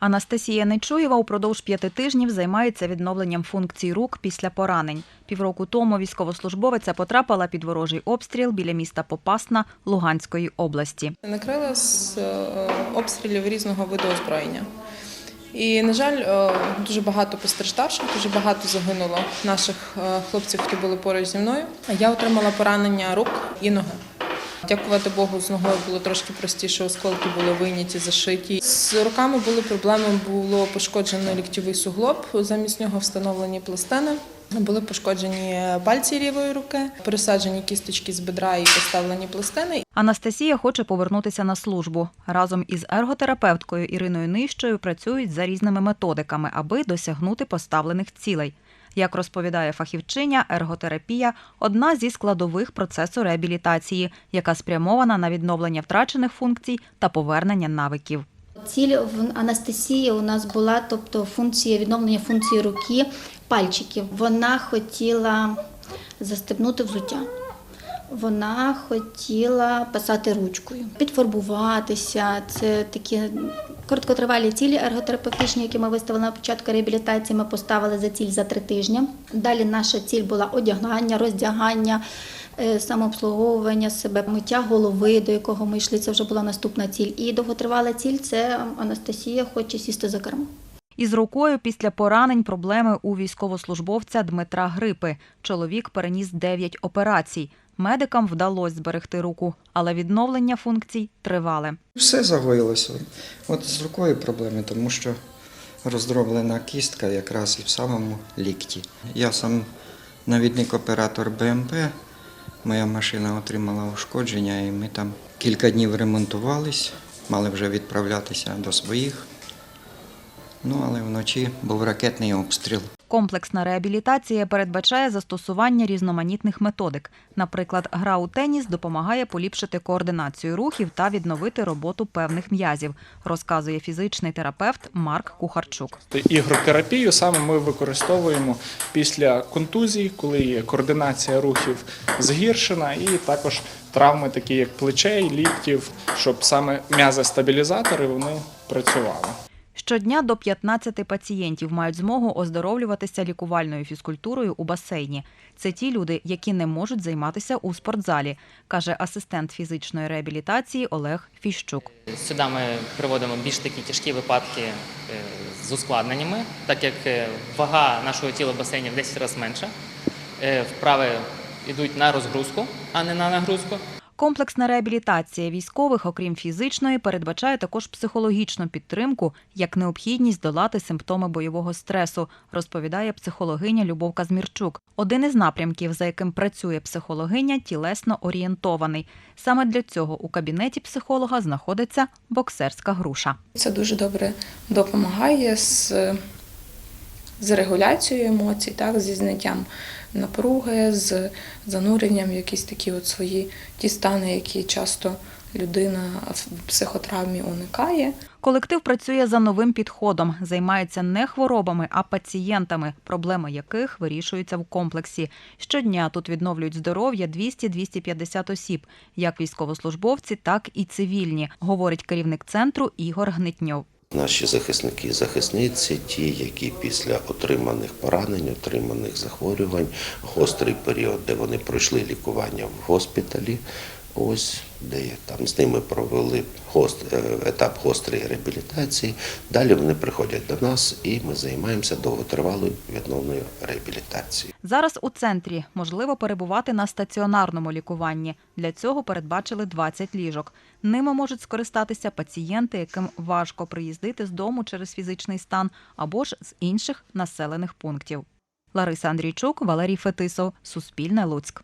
Анастасія Нечуєва упродовж п'яти тижнів займається відновленням функцій рук після поранень. Півроку тому військовослужбовиця потрапила під ворожий обстріл біля міста Попасна Луганської області. Накрила з е, обстрілів різного виду озброєння. І, на жаль, е, дуже багато постраждавших, дуже багато загинуло наших е, хлопців, хто були поруч зі мною. Я отримала поранення рук і ноги. Дякувати Богу, з ногою було трошки простіше, осколки були вийняті, зашиті. З руками були проблеми, було пошкоджено ліктьовий суглоб, замість нього встановлені пластини. Були пошкоджені пальці лівої руки, пересаджені кісточки з бедра і поставлені пластини. Анастасія хоче повернутися на службу. Разом із ерготерапевткою Іриною Нищою працюють за різними методиками, аби досягнути поставлених цілей. Як розповідає фахівчиня, ерготерапія одна зі складових процесу реабілітації, яка спрямована на відновлення втрачених функцій та повернення навиків. Ціль в Анастасії у нас була, тобто функція відновлення функції руки, пальчиків. Вона хотіла застебнути взуття. Вона хотіла писати ручкою, підфарбуватися. Це такі короткотривалі цілі ерготерапевтичні, які ми виставили на початку реабілітації. Ми поставили за ціль за три тижні. Далі наша ціль була одягання, роздягання, е, самообслуговування себе, миття голови, до якого ми йшли. Це вже була наступна ціль. І довготривала ціль це Анастасія хоче сісти за кермо. Із рукою після поранень проблеми у військовослужбовця Дмитра Грипи. Чоловік переніс 9 операцій. Медикам вдалося зберегти руку, але відновлення функцій тривале. Все загоїлося. От з рукою проблеми, тому що роздроблена кістка якраз і в самому лікті. Я сам навідник-оператор БМП. Моя машина отримала ушкодження, і ми там кілька днів ремонтувались, мали вже відправлятися до своїх. Ну, але вночі був ракетний обстріл. Комплексна реабілітація передбачає застосування різноманітних методик. Наприклад, гра у теніс допомагає поліпшити координацію рухів та відновити роботу певних м'язів, розказує фізичний терапевт Марк Кухарчук. Ігротерапію саме ми використовуємо після контузій, коли є координація рухів згіршена, і також травми, такі як плечей, ліктів, щоб саме м'язи-стабілізатори вони працювали. Щодня до 15 пацієнтів мають змогу оздоровлюватися лікувальною фізкультурою у басейні. Це ті люди, які не можуть займатися у спортзалі, каже асистент фізичної реабілітації Олег Фіщук. Сюди ми приводимо більш такі тяжкі випадки е, з ускладненнями, так як е, вага нашого тіла в басейні в 10 разів менша. Е, Вправи йдуть на розгрузку, а не на нагрузку. Комплексна реабілітація військових, окрім фізичної, передбачає також психологічну підтримку як необхідність долати симптоми бойового стресу, розповідає психологиня Любов Казмірчук. Один із напрямків, за яким працює психологиня, тілесно орієнтований. Саме для цього у кабінеті психолога знаходиться боксерська груша. Це дуже добре допомагає з, з регуляцією емоцій, так, зі зняттям напруги, з зануренням в якісь такі от свої ті стани, які часто людина в психотравмі уникає. Колектив працює за новим підходом, займається не хворобами, а пацієнтами, проблеми яких вирішуються в комплексі. Щодня тут відновлюють здоров'я 200-250 осіб, як військовослужбовці, так і цивільні, говорить керівник центру Ігор Гнитньов. Наші захисники і захисниці, ті, які після отриманих поранень, отриманих захворювань, гострий період, де вони пройшли лікування в госпіталі, ось де там з ними провели гост- е, етап гострої реабілітації. Далі вони приходять до нас, і ми займаємося довготривалою відновною реабілітацією. Зараз у центрі можливо перебувати на стаціонарному лікуванні. Для цього передбачили 20 ліжок. Ними можуть скористатися пацієнти, яким важко приїздити з дому через фізичний стан або ж з інших населених пунктів. Лариса Андрійчук, Валерій Фетисов, Суспільне Луцьк.